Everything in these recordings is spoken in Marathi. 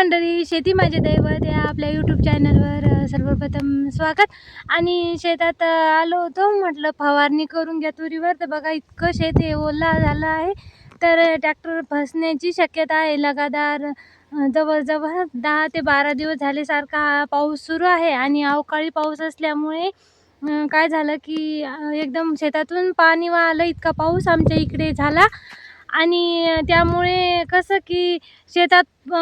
मंडळी शेती माझे दैवत या आपल्या यूट्यूब चॅनलवर सर्वप्रथम स्वागत. आणि शेतात आलो होतो म्हटलं फवारणी करून घ्या तुरीवर. तर बघा इतकं शेत हे ओला झालं आहे. तर ट्रॅक्टर फसण्याची शक्यता आहे. लगातार जवळजवळ दहा ते बारा दिवस झाले सारखा हा पाऊस सुरू आहे. आणि अवकाळी पाऊस असल्यामुळे काय झालं की एकदम शेतातून पाणी वाहलं इतका पाऊस आमच्या इकडे झाला. आणि त्यामुळे कसं की शेतात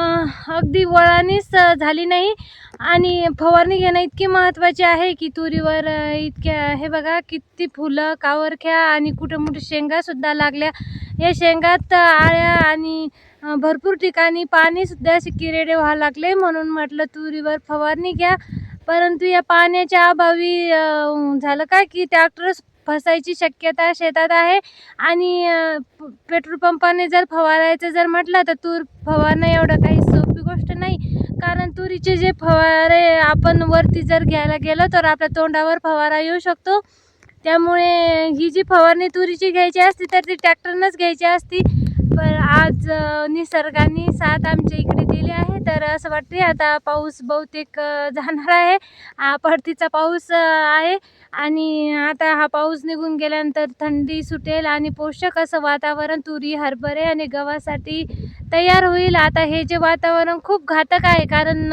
अगदी वळानीच झाली नाही. आणि फवारणी घेणं इतकी महत्त्वाची आहे की तुरीवर इतक्या हे बघा किती फुलं कावरख्या आणि कुठं मोठे शेंगासुद्धा लागल्या. या शेंगात आळ्या आणि भरपूर ठिकाणी पाणीसुद्धा असे किरेडे व्हायला लागले. म्हणून म्हटलं तुरीवर फवारणी घ्या. परंतु या पाण्याच्या अभावी झालं काय की ट्रॅक्टरच फसायची शक्यता शेतात आहे. आणि पेट्रोल पंपाने जर फवारायचं जर म्हटलं तर तूर फवारणं एवढं काही सोपी गोष्ट नाही. कारण तुरीचे जे फवारे आपण वरती जर घ्यायला गेलो तर आपल्या तोंडावर फवारा येऊ शकतो. त्यामुळे ही जी फवारणी तुरीची घ्यायची असती तर ती ट्रॅक्टरनंच घ्यायची असती. पण आज निसर्गाने साथ आमच्या इकडे दिली आहे. तर असं वाटते आता पाऊस बहुतेक जाणार आहे. परतीचा पाऊस आहे. आणि आता हा पाऊस निघून गेल्यानंतर थंडी सुटेल आणि पोषक असं वातावरण तुरी हरभरे आणि गव्हासाठी तयार होईल. आता हे जे वातावरण खूप घातक आहे कारण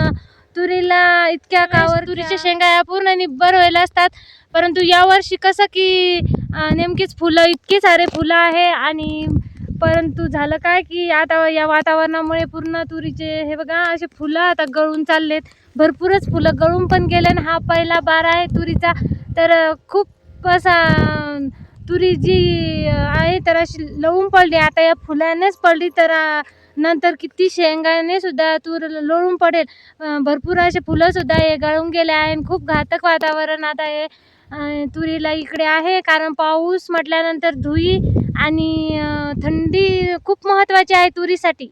तुरीला इतक्या कावर तुरीच्या शेंगा या पूर्ण निब्बर व्हायला असतात. परंतु यावर्षी कसं की नेमकीच फुलं इतकी सारे फुलं आहे आणि परंतु झालं काय की आता या वातावरणामुळे पूर्ण तुरीचे हे बघा असे फुलं आता गळून चाललेत. भरपूरच फुलं गळून पण गेले आणि हा पहिला बार आहे तुरीचा. तर खूप असा तुरी जी आहे तर अशी लवून पडली. आता या फुलानेच पडली तर नंतर किती शेंगाने सुद्धा तूर लोळून पडेल. भरपूर असे फुलंसुद्धा हे गळून गेले आहे आणि खूप घातक वातावरण आता हे तुरीला इकडे आहे कारण पाऊस म्हटल्यानंतर धुई आणि थंडी खूप महत्त्वाची आहे तुरीसाठी.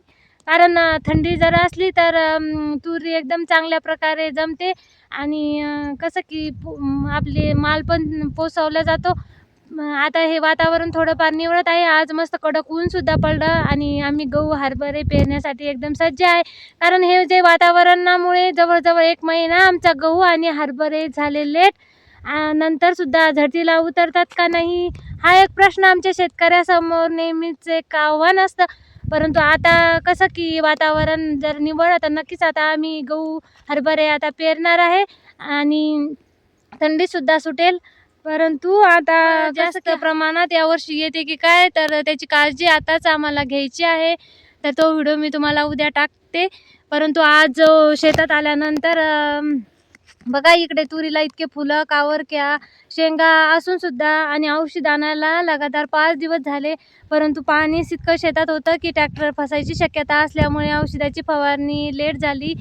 कारण थंडी जर असली तर तुरी तूर एकदम चांगल्या प्रकारे जमते आणि कसं की पो आपले माल पण पोसवला जातो. आता हे वातावरण थोडंफार निवडत आहे. आज मस्त कडक ऊनसुद्धा पडलं आणि आम्ही गहू हरभरे पेरण्यासाठी एकदम सज्ज आहे. कारण हे जे वातावरणामुळे जवळजवळ एक महिना आमचा गहू आणि हरभरे झाले लेट. नंतरसुद्धा झडतीला उतरतात का नाही? हा एक प्रश्न आमच्या शेतकऱ्यासमोर नेहमीच एक आव्हान असतं. परंतु आता कसं की वातावरण जर निवळलं तर नक्कीच आता आम्ही गहू हरभरे आता पेरणार आहे आणि थंडीसुद्धा सुटेल. परंतु आता जास्त प्रमाणात यावर्षी येते की काय तर त्याची काळजी आताच आम्हाला घ्यायची आहे. तर तो व्हिडिओ मी तुम्हाला उद्या टाकते. परंतु आज शेतात आल्यानंतर बघा इकडे तुरीला इतके फुलं कावरक्या शेंगा असून सुद्धा आणि औषध आणायला लगातार पाच दिवस झाले परंतु पाणी इतकं शेतात होतं की ट्रॅक्टर फसायची शक्यता असल्यामुळे औषधाची फवारणी लेट झाली.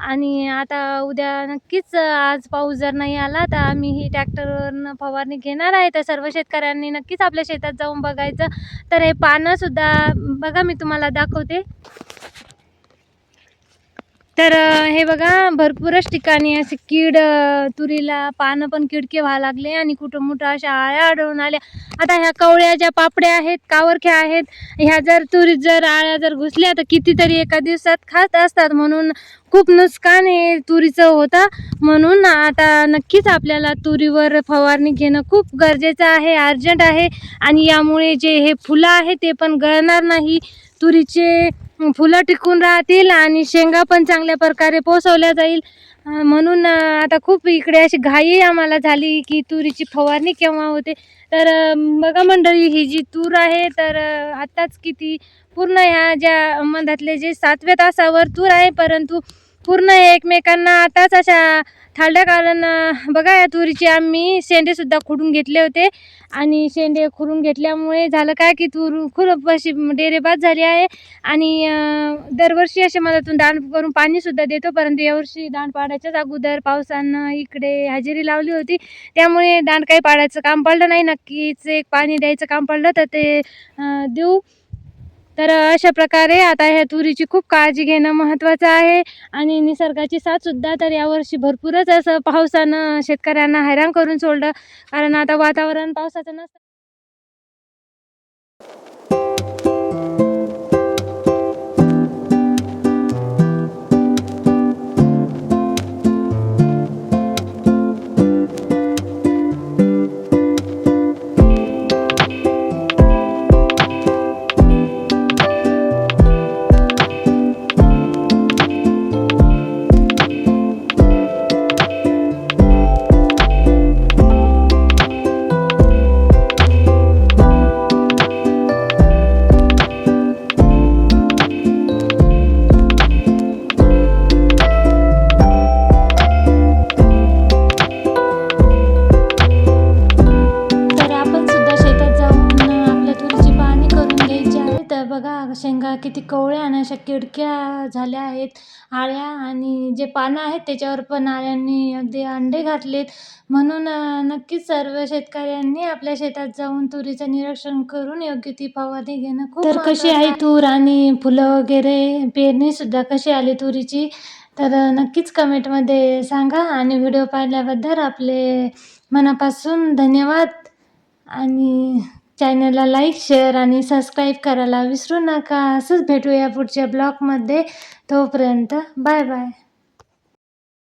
आणि आता उद्या नक्कीच आज पाऊस जर नाही आला तर आम्ही ही ट्रॅक्टरवरनं फवारणी घेणार आहे. तर सर्व शेतकऱ्यांनी नक्कीच आपल्या शेतात जाऊन बघायचं. तर हे पानंसुद्धा बघा मी तुम्हाला दाखवते. तर हे बघा भरपूरच ठिकाणी असे कीड तुरीला पानं पण किडके व्हायला लागले आणि कुठं मोठं अशा आळ्या आढळून आल्या. आता ह्या कवळ्या ज्या पापड्या आहेत कावरख्या आहेत ह्या जर तुरीत जर आळ्या जर घुसल्या तर कितीतरी एका दिवसात खात असतात. म्हणून खूप नुकसान हे तुरीचं होतं. म्हणून आता नक्कीच आपल्याला तुरीवर फवारणी घेणं खूप गरजेचं आहे अर्जंट आहे. आणि यामुळे जे हे फुलं आहे ते पण गळणार नाही. तुरीचे फुलं टिकून राहतील आणि शेंगा पण चांगल्या प्रकारे पोसवल्या जाईल. म्हणून आता खूप इकडे अशी घाई आम्हाला झाली की तुरीची फवारणी केव्हा होते. तर बघा मंडळी ही जी तूर आहे तर आत्ताच किती पूर्ण ह्या ज्या मधातले जे सातव्या तासावर तूर आहे परंतु पूर्ण एकमेकांना आताच अशा थालड्या कारण बघा या तुरीची आम्ही शेंडेसुद्धा खुडून घेतले होते. आणि शेंडे खुडून घेतल्यामुळे झालं काय की तूर खूप अशी डेरेबाद झाली आहे. आणि दरवर्षी असे मधातून दाण करून पाणीसुद्धा देतो. परंतु यावर्षी दाण पाडायच्याच अगोदर पावसानं इकडे हजेरी लावली होती. त्यामुळे दांड काही पाडायचं काम पडलं नाही. नक्कीच एक पाणी द्यायचं काम पडलं तर ते देऊ. तर अशा प्रकारे आता ह्या तुरीची खूप काळजी घेणं महत्त्वाचं आहे आणि निसर्गाची साथसुद्धा तर यावर्षी भरपूरच असं पावसानं शेतकऱ्यांना हैराण करून सोडलं. कारण आता वातावरण पावसाचं नसतं. किती कवळ्या आणि अशा किडक्या झाल्या आहेत. आळ्या आणि जे पानं आहेत त्याच्यावर पण आळ्यांनी अगदी अंडे घातलेत. म्हणून नक्कीच सर्व शेतकऱ्यांनी आपल्या शेतात जाऊन तुरीचं निरीक्षण करून योग्य ती फवारणी घेणं खूप तर कशी आहे तूर आणि फुलं वगैरे? पेरणी सुद्धा कशी आली तुरीची? तर नक्कीच कमेंटमध्ये सांगा आणि व्हिडिओ पाहिल्याबद्दल आपले मनापासून धन्यवाद आणि चॅनलला लाईक शेअर आणि सबस्क्राईब करायला विसरू नका. असंच भेटूया पुढच्या ब्लॉगमध्ये. तोपर्यंत बाय बाय.